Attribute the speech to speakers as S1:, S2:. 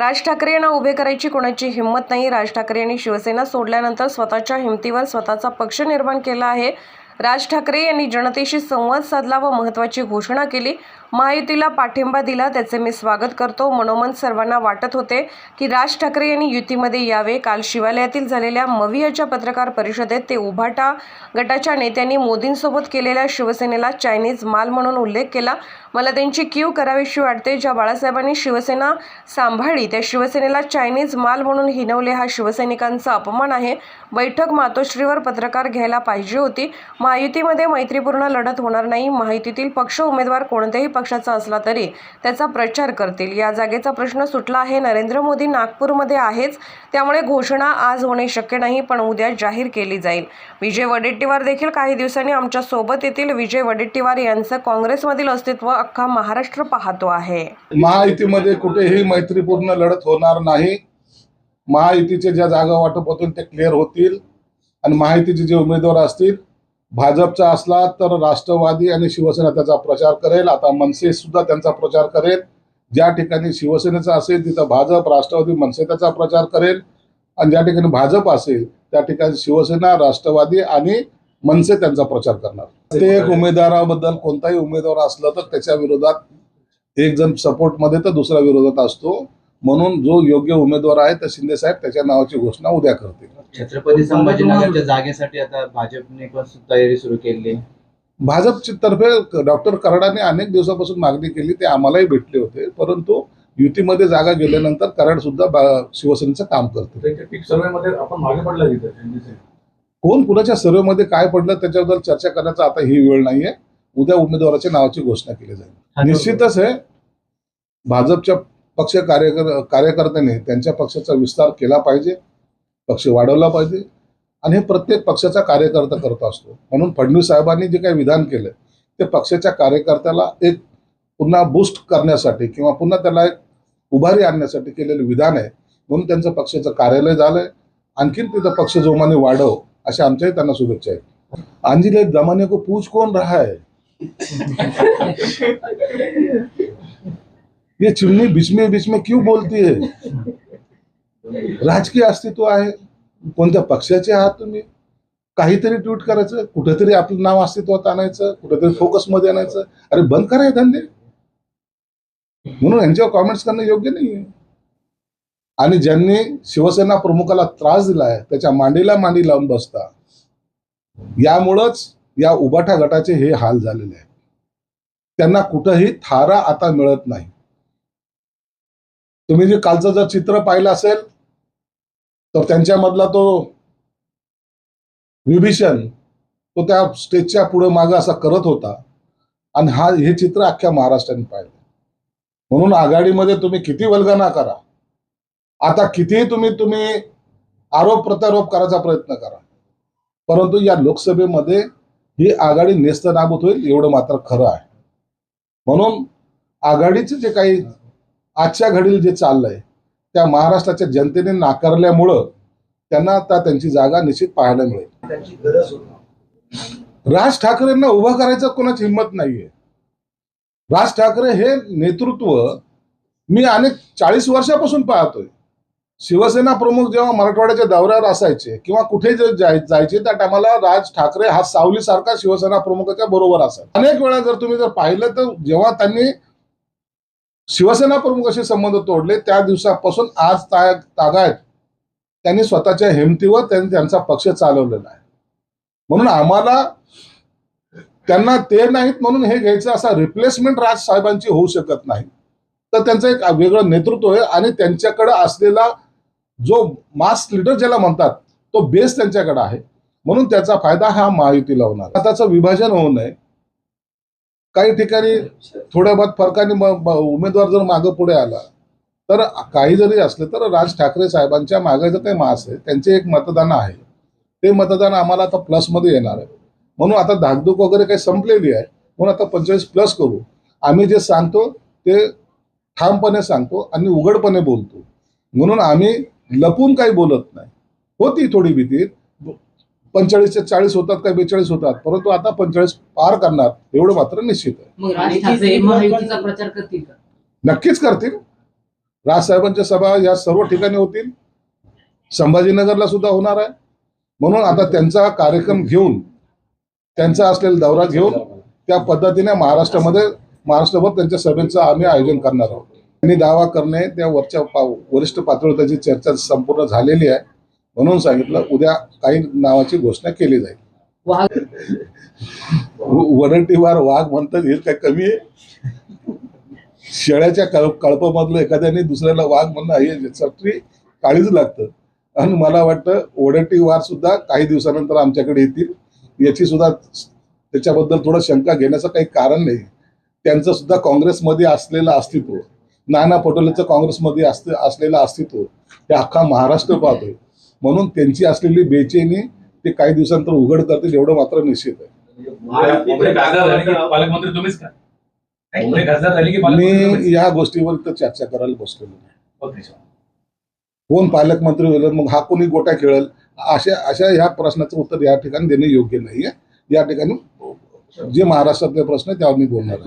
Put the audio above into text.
S1: राज ठाकरे यांना उभे करायची कोणाची हिंमत नाही. राज ठाकरे यांनी शिवसेना सोडल्यानंतर स्वतःच्या हिमतीवर स्वतःचा पक्ष निर्माण केला आहे. राज ठाकरे यांनी जनतेशी संवाद साधला व महत्त्वाची घोषणा केली. महायुतीला पाठिंबा दिला त्याचे मी स्वागत करतो. मनोमन सर्वांना वाटत होते की राज ठाकरे यांनी युतीमध्ये यावे. काल शिवालयातील झालेल्या मवियाच्या पत्रकार परिषदेत ते उभाटा गटाच्या नेत्यांनी मोदींसोबत केलेल्या शिवसेनेला चायनीज माल म्हणून उल्लेख केला. मला त्यांची क्यू करावीशी वाटते ज्या बाळासाहेबांनी शिवसेना सांभाळली त्या शिवसेनेला चायनीज माल म्हणून हिनवले हा शिवसैनिकांचा अपमान आहे. बैठक मातोश्रीवर पत्रकार घ्यायला पाहिजे होती. महायुतीमध्ये मैत्रीपूर्ण लढत होणार नाही. महायुतीतील पक्ष उमेदवार कोणत्याही पक्षाचा असला तरी त्याचा प्रचार करतील. या जागेचा प्रश्न सुटला आहे. नरेंद्र मोदी नागपूरमध्ये आहेच. त्यामुळे घोषणा आज होणे शक्य नाही पण उद्या जाहीर केली जाईल. विजय वडेट्टीवार देखील काही दिवसांनी आमच्यासोबत येतील. विजय वडेट्टीवार यांचं काँग्रेसमधील अस्तित्व अख्खा महाराष्ट्र पाहतो आहे.
S2: महायुतीमध्ये कुठेही मैत्रीपूर्ण लढत होणार नाही. महायुतीचे ज्या जागा वाटप होतील ते क्लिअर होतील. आणि महायुतीचे जे उमेदवार असतील भाजपचा असला तर राष्ट्रवादी आणि शिवसेना त्याचा प्रचार करेल. आता मनसे सुद्धा त्यांचा प्रचार करेल. ज्या ठिकाणी शिवसेनेचा असेल तिथं भाजप राष्ट्रवादी मनसे त्याचा प्रचार करेल. आणि ज्या ठिकाणी भाजप असेल त्या ठिकाणी शिवसेना राष्ट्रवादी आणि मनसे त्यांचा प्रचार करणार. प्रत्येक उमेदवाराबद्दल कोणताही उमेदवार असला तर त्याच्या विरोधात एक जण सपोर्टमध्ये तर दुसरा विरोधात असतो. म्हणून जो योग्य उमेदवार आहे तर शिंदे साहेब त्याच्या नावाची घोषणा उद्या करतील.
S3: छत्रपती संभाजीनगरच्या जागेसाठी आता भाजपने पण तयारी सुरू केली. आहे.
S2: भाजपच्या तर्फे डॉक्टर कराडाने अनेक दिवसापासून मागणी केली ते आम्हालाही भेटले होते परंतु युतीमध्ये जागा गेल्यानंतर कराड सुद्धा शिवसेनेचं काम करते.
S4: वैकल्पिक सर्वेमध्ये आपण मागे पडला तिथे त्यांनी
S2: कोण कुणाच्या सर्वेमध्ये काय पडलं त्याच्याबद्दल चर्चा करण्याचा आता ही वेळ नाहीये. उद्या उमेदवाराच्या नावाची घोषणा केली जाईल. निश्चितच आहे भाजपच्या पक्ष कार्यकर कार्यकर्त्यांनी त्यांच्या पक्षाचा विस्तार केला पाहिजे पक्ष वाढवला पाहिजे आणि हे प्रत्येक पक्षाचा कार्यकर्ता करत असतो. म्हणून फडणवीस साहेबांनी जे काही विधान केलं ते पक्षाच्या कार्यकर्त्याला एक पुन्हा बूस्ट करण्यासाठी किंवा पुन्हा त्याला एक उभारी आणण्यासाठी केलेलं विधान आहे म्हणून त्यांचं पक्षाचं कार्यालय झालंय. आणखीन तिथं पक्ष जोमाने वाढव अशा आमच्याही त्यांना शुभेच्छा आहेत. अंजिले जमाने को पूछ कोण रहा है? ये चिमनी बीच में बीच में क्यों बोलती है? राजकीय अस्तित्व आहे. कोणत्या पक्षाचे आहात तुम्ही? काहीतरी ट्विट करायचं कुठेतरी आपलं नाव अस्तित्वात आणायचं कुठेतरी फोकसमध्ये आणायचं. अरे बंद करा हे धंदे. म्हणून यांच्यावर कॉमेंट्स करणं योग्य नाही आणि ज्यांनी शिवसेना प्रमुखाला त्रास दिलाय त्याच्या मांडीला मांडी लावून बसता. यामुळंच या उबाठा गटाचे हे हाल झालेले आहेत. त्यांना कुठंही थारा आता मिळत नाही. तुम्ही जे कालचं जर चित्र पाहिलं असेल तर त्यांच्यामधला तो विभीषण तो त्या स्टेजच्या पुढे मागं असा करत होता. आणि हा हे चित्र अख्ख्या महाराष्ट्राने पाहिलं. म्हणून आघाडीमध्ये तुम्ही किती वल्गना करा. आता कितीही तुम्ही तुम्ही आरोप प्रत्यारोप करायचा प्रयत्न करा. परंतु या लोकसभेमध्ये ही आघाडी नेस्तनाबूत होईल एवढं मात्र खरं आहे. म्हणून आघाडीचे जे काही आजच्या घडीला जे चाललंय त्या महाराष्ट्राच्या जनतेने नाकारल्यामुळं त्यांना आता त्यांची जागा निश्चित पाहायला मिळेल. राज ठाकरेंना उभं करायचं कोणाची हिंमत नाहीये. राज ठाकरे हे नेतृत्व मी अनेक चाळीस वर्षापासून पाहतोय. शिवसेना प्रमुख जेव्हा मराठवाड्याच्या दौऱ्यावर असायचे किंवा कुठे जायचे त्या टायमाला राज ठाकरे हा सावलीसारखा शिवसेना प्रमुखाच्या बरोबर असायचा. अनेक वेळा जर तुम्ही जर पाहिलं तर जेव्हा त्यांनी शिवसेना प्रमुखाशी संबंध तोडले. त्या दिवसापासून आज ताय तागायत त्यांनी स्वतःच्या हिमतीवर त्यांनी त्यांचा पक्ष चालवलेला आहे. म्हणून आम्हाला त्यांना ते नाहीत म्हणून हे घ्यायचं असा रिप्लेसमेंट राज साहेबांची होऊ शकत नाही. तर त्यांचं एक वेगळं नेतृत्व आहे आणि त्यांच्याकडे असलेला जो मास लिडर ज्याला म्हणतात तो बेस त्यांच्याकडे आहे. म्हणून त्याचा फायदा हा महायुतीला होणार आताचं विभाजन होऊ नये. काही ठिकाणी थोड्या बहुत फरकाने उमेदवार जर मागं पुढे आला तर काही जरी असले तर राज ठाकरे साहेबांच्या मागे जर काही मास आहे त्यांचे एक मतदान आहे. ते मतदान आम्हाला आता प्लसमध्ये येणार आहे. म्हणून आता धाकधूक वगैरे काही संपलेली आहे म्हणून आता पंचेचाळीस प्लस करू. आम्ही जे सांगतो ते ठामपणे सांगतो आणि उघडपणे बोलतो. म्हणून आम्ही लपून काही बोलत नाही. होती थोडी भीती. पंचेचाळीसचे चाळीस होतात काय बेचाळीस होतात? परंतु आता पंचेचाळीस पार करणार एवढं मात्र निश्चित आहे.
S5: मग राज ठाकरे महायुतीचा प्रचार करतील का?
S2: नक्कीच करतील. राजसाहेबांच्या सभा या सर्व ठिकाणी होतील. संभाजीनगरला सुद्धा होणार आहे. म्हणून आता त्यांचा कार्यक्रम घेऊन त्यांचा असलेला दौरा घेऊन त्या पद्धतीने महाराष्ट्रामध्ये महाराष्ट्रभर त्यांच्या सभेचं आम्ही आयोजन करणार आहोत. त्यांनी दावा करणे त्या वरच्या पा वरिष्ठ पातळीवर त्याची चर्चा संपूर्ण झालेली आहे. म्हणून सांगितलं उद्या काही नावाची घोषणा केली जाईल. वरंटीवार वाघ म्हणतात हे काय कमी आहे? शेळ्याच्या कळ कळपामधलं एखाद्याने दुसऱ्याला वाघ म्हणणं हे याच्यासाठी काळीच लागतं. आणि मला वाटतं ओडटी वार सुद्धा काही दिवसानंतर आमच्याकडे येतील. याची सुद्धा त्याच्याबद्दल थोडं शंका घेण्याचं काही कारण नाही. त्यांचं सुद्धा काँग्रेसमध्ये असलेलं अस्तित्व नाना पटोलेचं काँग्रेसमध्ये असलेलं अस्तित्व हे अख्खा महाराष्ट्र पाहतोय. म्हणून त्यांची असलेली बेचैनी ते काही दिवसानंतर उघड करतील एवढं मात्र निश्चित आहे. मी? या गोष्टीवर तर चर्चा करायला बसलेलो नाही.
S5: Okay sir.
S2: कोण पालकमंत्री होईल मग हा कोणी गोटा खेळेल? अशा अशा ह्या प्रश्नाचं उत्तर या ठिकाणी देणे योग्य नाहीये. या ठिकाणी जे महाराष्ट्रातले प्रश्न आहे त्यावर मी बोलणार